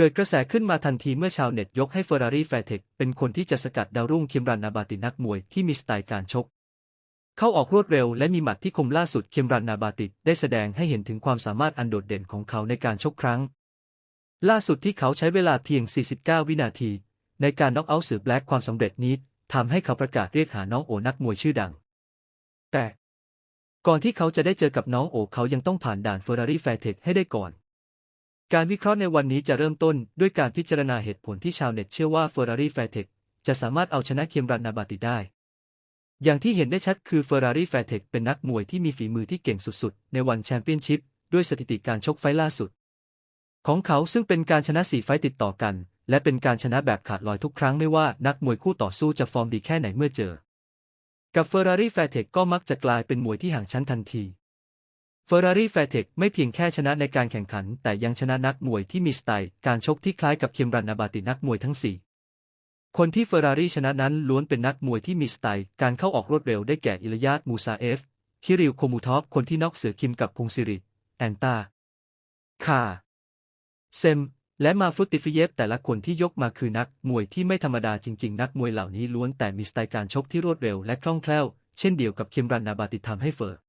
เกิดกระแสขึ้นมาทันทีเมื่อชาวเน็ตยกให้เฟอร์รารี่แฟร์เทคเป็นคนที่จะสกัดดาวรุ่งคิมรันนาบาตินักมวยที่มีสไตล์การชก เข้าออกรวดเร็วและมีหมัดที่คมล่าสุดคิมรันนาบาติได้แสดงให้เห็นถึงความสามารถอันโดดเด่นของเขาในการชกครั้ง ล่าสุดที่เขาใช้เวลาเพียง 49 วินาที ในการน็อกเอาท์สือแบล็กความสำเร็จนี้ทำให้เขาประกาศเรียกหาน้องโอนักมวยชื่อดัง แต่ ก่อนที่เขาจะได้เจอกับน้องโอเขายังต้องผ่านด่านเฟอร์รารี่แฟร์เทคให้ได้ก่อน การวิเคราะห์ในวันนี้จะเริ่มต้นด้วยการพิจารณาเหตุผลที่ชาวเน็ตเชื่อว่าเฟอร์รารี่แฟร์เทคจะสามารถเอาชนะเคียมรันนาบาติได้ อย่างที่เห็นได้ชัดคือเฟอร์รารี่แฟร์เทคเป็นนักมวยที่มีฝีมือที่เก่งสุดๆ ในวันแชมเปี้ยนชิพด้วยสถิติการชกไฟล์ล่าสุด ของเขาซึ่งเป็นการชนะสี่ไฟต์ติดต่อกัน และเป็นการชนะแบบขาดลอยทุกครั้งไม่ว่านักมวยคู่ต่อสู้จะฟอร์มดีแค่ไหนเมื่อเจอ กับเฟอร์รารี่แฟร์เทคก็มักจะกลายเป็นมวยที่ห่างชั้นทันที เฟอร์รารี่แฟเทไม่เพียงแค่ชนะในการแข่งขัน แต่ยังชนะนักมวยที่มีสไตล์ การชกที่คล้ายกับเคียมรันนาบาตินักมวยทั้งสี่คนที่เฟอร์รารี่ชนะนั้นล้วนเป็นนักมวยที่มีสไตล์ การเข้าออกรวดเร็วได้แก่อิลยาดมูซาเอฟ คิริวโคมูทอฟ คนที่น็อกเสือคิมกับพงศิริ แอนตา คา เซม และมาฟรุตติฟิเยฟแต่ละคนที่ยกมาคือนักมวยที่ไม่ธรรมดาจริง ๆ นักมวยเหล่านี้ล้วนแต่มีสไตล์การชกที่รวดเร็วและคล่องแคล่ว เช่นเดียวกับเคิมรันนาบาติทำให้เฟอร์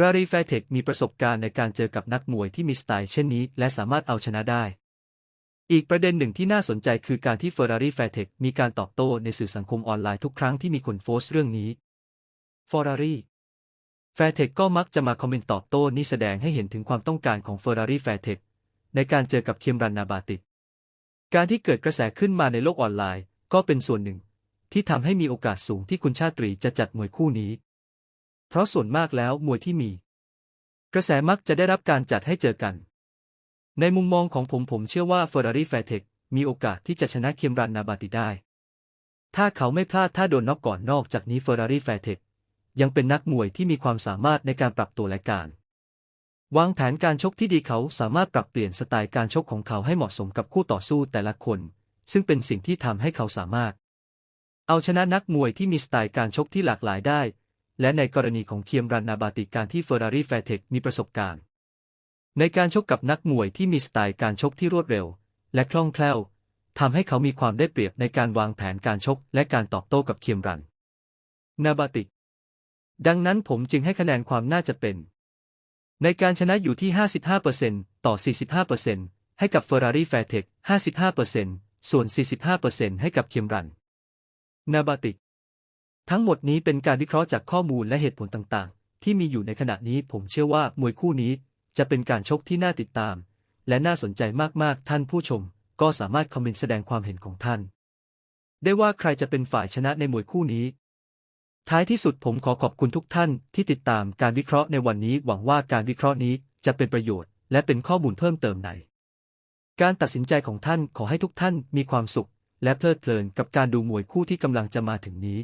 รารีแฟร์เทคมีประสบการณ์ในการเจอกับนักมวยที่มีสไตล์เช่นนี้ และสามารถเอาชนะได้ อีกประเด็นหนึ่งที่น่าสนใจคือการที่เฟอร์รารีแฟร์เทคมีการตอบโต้ในสื่อสังคมออนไลน์ทุกครั้งที่มีคนโพสต์เรื่องนี้เฟอร์รารีแฟร์เทคก็มักจะมาคอมเมนต์ตอบโต้นี่แสดงให้เห็นถึงความต้องการของเฟอร์รารีแฟร์เทคในการเจอกับเคียมรันนาบาติการที่เกิดกระแสขึ้นมาในโลกออนไลน์ ก็เป็นส่วนหนึ่ง ที่ทำให้มีโอกาสสูงที่คุณชาตรีจะจัดมวยคู่นี้ เพราะส่วนมากแล้วมวยที่มี กระแสมักจะได้รับการจัดให้เจอกัน ในมุมมองของผมผมเชื่อว่าเฟอร์รารี่แฟร์เทคมีโอกาสที่จะชนะเคียมรันนาบาติได้ ถ้าเขาไม่พลาดถ้าโดนน็อกก่อนนอกจากนี้เฟอร์รารี่แฟร์เทคยังเป็นนักมวยที่มีความสามารถในการปรับตัวและการ วางแผนการชกที่ดีเขาสามารถปรับเปลี่ยนสไตล์การชกของเขาให้เหมาะสมกับคู่ต่อสู้แต่ละคน ซึ่งเป็นสิ่งที่ทำให้เขาสามารถ เอาชนะนักมวยที่มีสไตล์การชกที่หลากหลายได้ และในกรณีของเคียมรันนาบาติการที่เฟอร์รารี่แฟร์เทคมีประสบการณ์ ในการชกกับนักมวยที่มีสไตล์การชกที่รวดเร็ว และคล่องแคล่วทำให้เขามีความได้เปรียบในการวางแผนการชกและการตอบโต้กับเคียมรัน นาบาติดังนั้นผมจึงให้คะแนนความน่าจะเป็น ในการชนะอยู่ที่ 55%ต่อ 45%ให้กับ Ferrari Fairtech 55%ส่วน 45%ให้กับเคียมรัน นาบาติ ทั้งหมดนี้เป็นการวิเคราะห์จากข้อมูลและเหตุผลต่างๆ ที่มีอยู่ในขณะนี้ผมเชื่อว่ามวยคู่นี้จะเป็นการชกที่น่าติดตาม และน่าสนใจมากๆ ท่านผู้ชม ก็สามารถคอมเมนต์แสดงความเห็นของท่าน ได้ว่าใครจะเป็นฝ่ายชนะในมวยคู่นี้ ท้ายที่สุดผมขอขอบคุณทุกท่านที่ติดตามการวิเคราะห์ในวันนี้ หวังว่าการวิเคราะห์นี้จะเป็นประโยชน์ และเป็นข้อมูลเพิ่มเติมในการตัดสินใจของท่านขอให้ทุกท่านมีความสุข และเพลิดเพลินกับการดูมวยคู่ที่กำลังจะมาถึงนี้